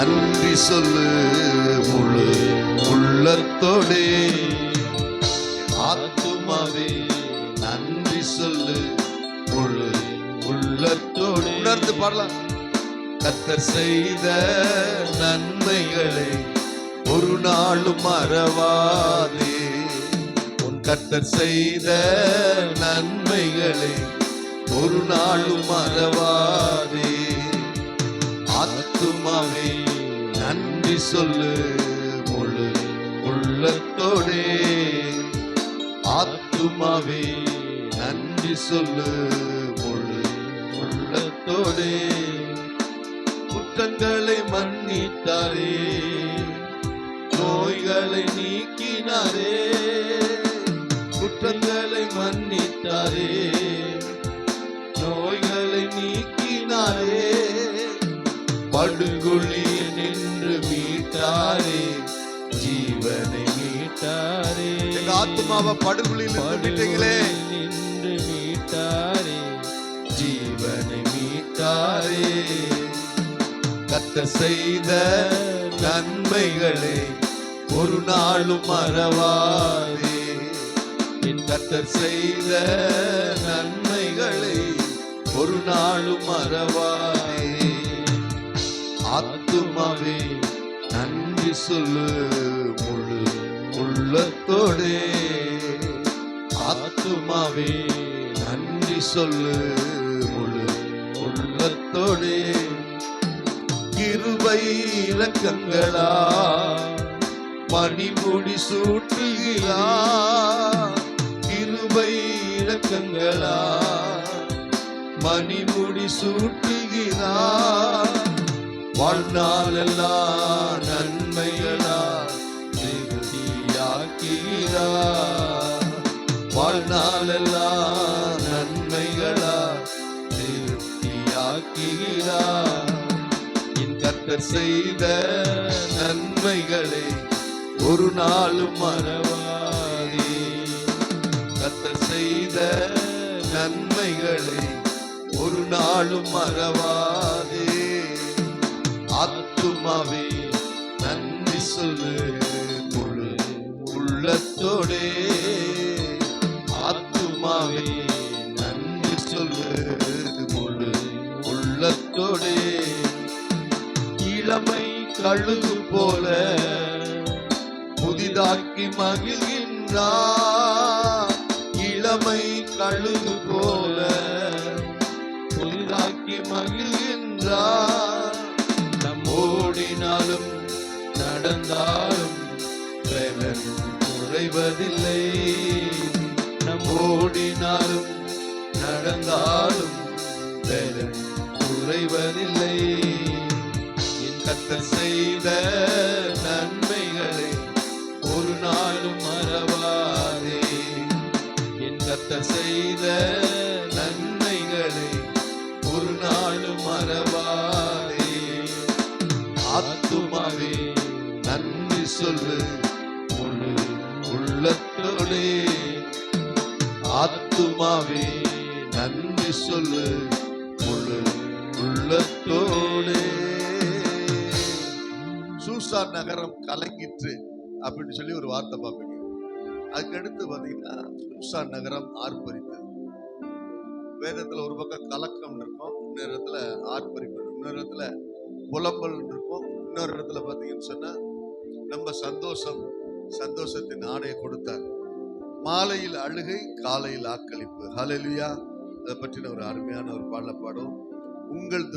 நன்றி சொல்லு முழு உள்ளத்தோடே. ஆத்துமாவே நன்றி சொல்லு முழு உள்ளத்தோடு. உணர்ந்து பாடலாம். கத்தர் செய்த நன்மைகளை ஒரு நாளும் மறவாதே. உன் கத்தர் செய்த நன்மைகளை ஒரு நாளும் மறவாதே. ஆத்துமாவே நன்றி சொல்லு முழு உள்ளத்தோடே. ஆத்துமாவே நன்றி சொல்லு முழு உள்ளத்தோடே. குற்றங்களை மன்னித்தாரே நோய்களை நீக்கினாரே. குற்றங்களை மன்னித்தாரே நோய்களை நீக்கினாரே. படுகொழியில் நின்று மீட்டாரே ஜீவனை மீட்டாரே. எங்க ஆத்மாவை படுகொழியில் மீட்டீங்களே. நின்று மீட்டாரே ஜீவனை மீட்டாரே. கத்த செய்த நன்மைகளை ஒரு நாளும் மறவாதே. என் கத்தர் செய்த நன்மைகளை ஒரு நாளும் மறவாதே. ஆத்மாவே நன்றி சொல்லு முழு உள்ளத்தோடே. ஆத்துமாவே நன்றி சொல்லு முழு உள்ளத்தோடே. கிருபை இலக்கங்களா மணிமுடி சூட்டுகிறா கிருபை இலக்கங்களா மணிமுடி சூட்டுகிறா வாழ்நாளெல்லாம் நன்மைகளா திருப்தியாக்குகிறா வாழ்நாளெல்லாம் நன்மைகளா திருப்தியாக்குகிறா என் கத்தர் செய்த நன்மைகளை ஒரு நாளும் மறவாதே. கத்தர் செய்த நன்மைகளை ஒரு நாளும் மறவாதே. ஆத்துமாவே நன்றி சொல்லு. முழு உள்ளத்தோடே. ஆத்துமாவே நன்றி சொல்லு. முழு உள்ளத்தோடே. இளமை கழுகு போல புதிதாக்கி மகிழ்கின்றார். இளமை கழுகு போல புதிதாக்கி மகிழ்கின்றார். ஓடினாலும் நடந்தாலும் பலன் குறைவதில்லை. நம் ஓடினாலும் நடந்தாலும் பலன் குறைவதில்லை. என் கத்தர் செய்த நன்மைகளை ஒரு நாளும் மறவாதே. என் கத்தர் செய்த சொல்லு. முழு உள்ளத்தோடே. ஆத்துமாவே நன்றி சொல்லு. முழு உள்ளத்தோடே. சூசான் நகரம் கலங்கிற்று அப்படின்னு சொல்லி ஒரு வார்த்தை பார்ப்பீங்க. அதுக்கடுத்து பார்த்தீங்கன்னா சூசான் நகரம் ஆர்ப்பரித்தது வேதத்தில் ஒரு பக்கம் கலக்கம் இருக்கும் இன்னொரு இடத்துல ஆர்ப்பரிப்பு. இன்னொரு இடத்துல புலம்பல் இருக்கும் இன்னொரு இடத்துல பார்த்தீங்கன்னு சொன்னால் நம்ம சந்தோஷம். சந்தோஷத்தின் ஆணையை கொடுத்தார். மாலையில் அழுகை காலையில் ஆக்களிப்பு. ஹலலியா அதை பற்றின ஒரு அருமையான ஒரு பாடல பாடும். உங்கள்